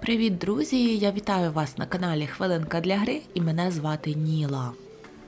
Привіт, друзі! Я вітаю вас на каналі Хвилинка для гри і мене звати Ніла.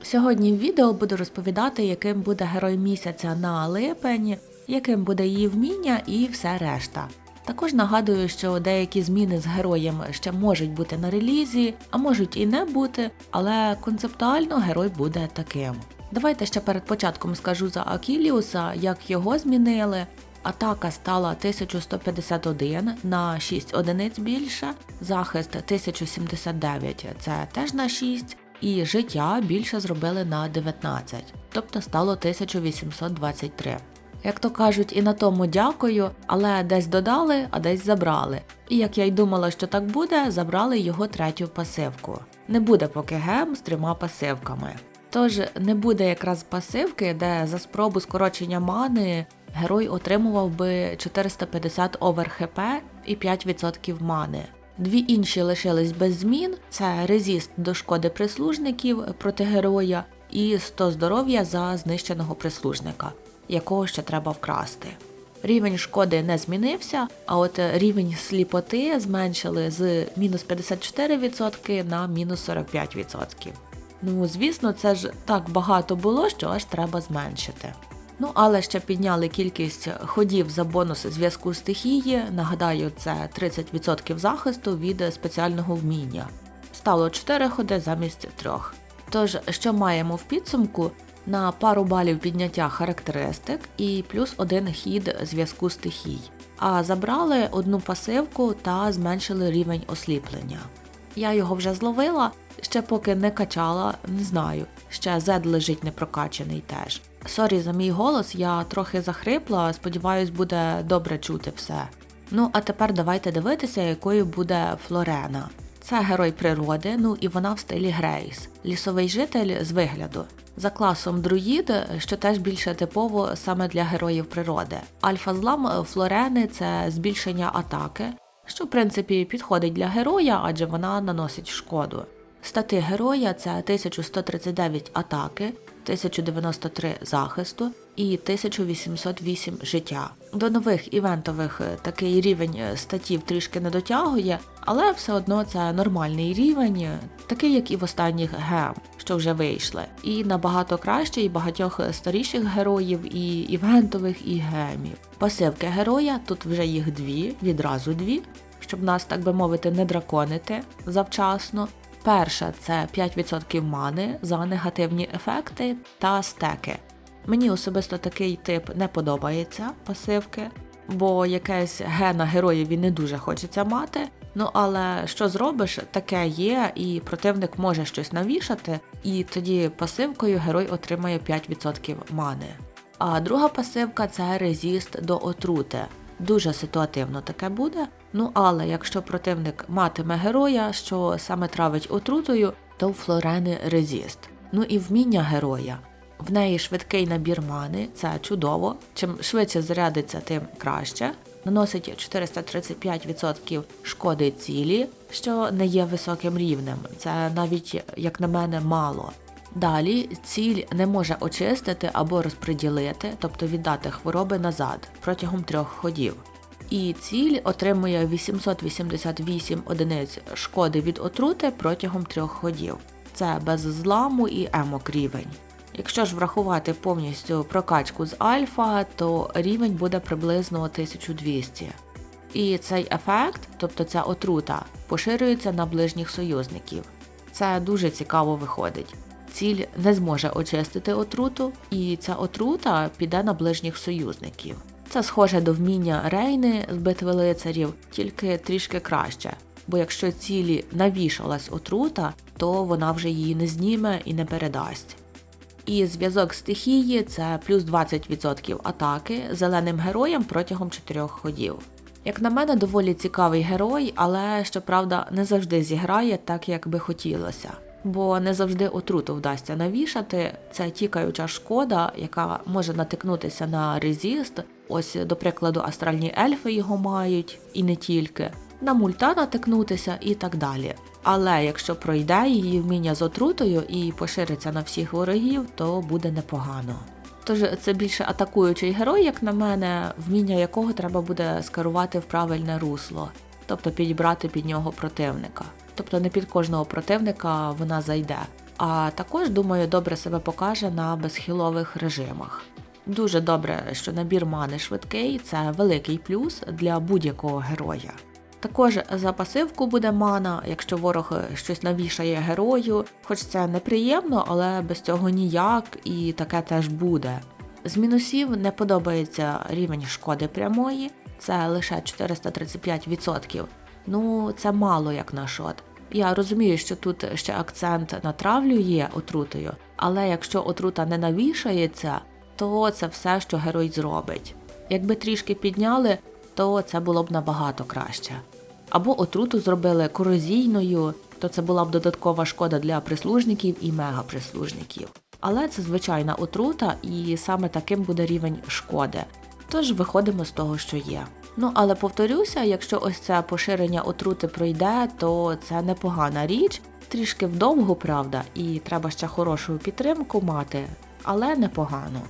Сьогодні в відео буду розповідати, яким буде герой місяця на липень, яким буде її вміння і все решта. Також нагадую, що деякі зміни з героєм ще можуть бути на релізі, а можуть і не бути, але концептуально герой буде таким. Давайте ще перед початком скажу за Акіліуса, як його змінили. Атака стала 1151 на 6 одиниць більше, захист 1079 це теж на 6, і життя більше зробили на 19, тобто стало 1823. Як то кажуть, і на тому дякую, але десь додали, а десь забрали. І як я й думала, що так буде, забрали його третю пасивку. Не буде поки гем з трьома пасивками. Тож не буде якраз пасивки, де за спробу скорочення мани герой отримував би 450 овер хп і 5% мани. Дві інші лишились без змін: це резіст до шкоди прислужників проти героя і 100 здоров'я за знищеного прислужника, якого ще треба вкрасти. Рівень шкоди не змінився, а от рівень сліпоти зменшили з мінус 54% на мінус 45%. Ну, звісно, це ж так багато було, що аж треба зменшити. Ну, але ще підняли кількість ходів за бонуси зв'язку стихії. Нагадаю, це 30% захисту від спеціального вміння. Стало 4 ходи замість 3. Тож, що маємо в підсумку? На пару балів підняття характеристик і плюс один хід зв'язку стихій. А забрали одну пасивку та зменшили рівень осліплення. Я його вже зловила, ще поки не качала, не знаю. Ще зед лежить непрокачаний теж. Сорі за мій голос, я трохи захрипла, сподіваюсь, буде добре чути все. Ну, а тепер давайте дивитися, якою буде Флорена. Це герой природи, ну і вона в стилі Грейс, лісовий житель з вигляду. За класом друїд, що теж більше типово саме для героїв природи. Альфа-злам Флорени це збільшення атаки, що в принципі підходить для героя, адже вона наносить шкоду. Стати героя це 1139 атаки, 1093 захисту і 1808 життя. До нових івентових такий рівень статів трішки не дотягує, але все одно це нормальний рівень, такий як і в останніх гем, що вже вийшли. І набагато краще і багатьох старіших героїв, і івентових, і гемів. Пасивки героя, тут вже їх дві, відразу дві, щоб нас, так би мовити, не драконити завчасно. Перша це 5% мани за негативні ефекти та стеки. Мені особисто такий тип не подобається пасивки, бо якесь гена героєві не дуже хочеться мати. Ну але що зробиш, таке є, і противник може щось навішати, і тоді пасивкою герой отримає 5% мани. А друга пасивка це резіст до отрути. Дуже ситуативно таке буде. Ну але якщо противник матиме героя, що саме травить отрутою, то в Флорени резіст. Ну і вміння героя. В неї швидкий набір мани, це чудово. Чим швидше зарядиться, тим краще. Наносить 435% шкоди цілі, що не є високим рівнем. Це навіть, як на мене, мало. Далі ціль не може очистити або розподілити, тобто віддати хвороби назад протягом трьох ходів. І ціль отримує 888 одиниць шкоди від отрути протягом трьох ходів. Це без зламу і емок рівень. Якщо ж врахувати повністю прокачку з альфа, то рівень буде приблизно 1200. І цей ефект, тобто ця отрута, поширюється на ближніх союзників. Це дуже цікаво виходить. Ціль не зможе очистити отруту, і ця отрута піде на ближніх союзників. Це схоже до вміння Рейни з битви лицарів, тільки трішки краще. Бо якщо цілі навішалась отрута, то вона вже її не зніме і не передасть. І зв'язок стихії це плюс 20% атаки зеленим героям протягом 4 ходів. Як на мене, доволі цікавий герой, але щоправда не завжди зіграє так, як би хотілося. Бо не завжди отруту вдасться навішати. Це тікаюча шкода, яка може натикнутися на резіст. Ось, до прикладу, астральні ельфи його мають, і не тільки, на мульта натикнутися і так далі. Але якщо пройде її вміння з отрутою і пошириться на всіх ворогів, то буде непогано. Тож це більше атакуючий герой, як на мене, вміння якого треба буде скерувати в правильне русло. тобто підібрати під нього противника. Тобто не під кожного противника вона зайде. А також, думаю, добре себе покаже на безхілових режимах. Дуже добре, що набір мани швидкий це великий плюс для будь-якого героя. Також за пасивку буде мана, якщо ворог щось навішає герою, хоч це неприємно, але без цього ніяк і таке теж буде. З мінусів не подобається рівень шкоди прямої, це лише 435%. Ну, це мало як на шот. Я розумію, що тут ще акцент на травлю є отрутою, але якщо отрута не навішається, то це все, що герой зробить. Якби трішки підняли, то це було б набагато краще. Або отруту зробили корозійною, то це була б додаткова шкода для прислужників і мегаприслужників. Але це звичайна отрута, і саме таким буде рівень шкоди. Тож виходимо з того, що є. Ну але повторюся, якщо ось це поширення отрути пройде, то це непогана річ, трішки вдовго, правда, і треба ще хорошу підтримку мати, але непогано.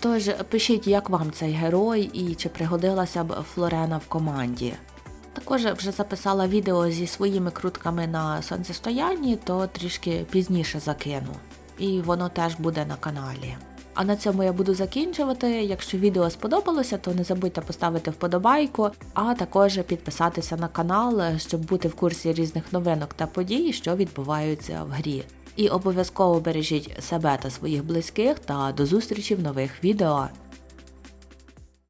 Тож пишіть, як вам цей герой і чи пригодилася б Флорена в команді. Також вже записала відео зі своїми крутками на сонцестоянні, то трішки пізніше закину. І воно теж буде на каналі. А на цьому я буду закінчувати. Якщо відео сподобалося, то не забудьте поставити вподобайку, а також підписатися на канал, щоб бути в курсі різних новинок та подій, що відбуваються в грі. І обов'язково бережіть себе та своїх близьких та до зустрічі в нових відео.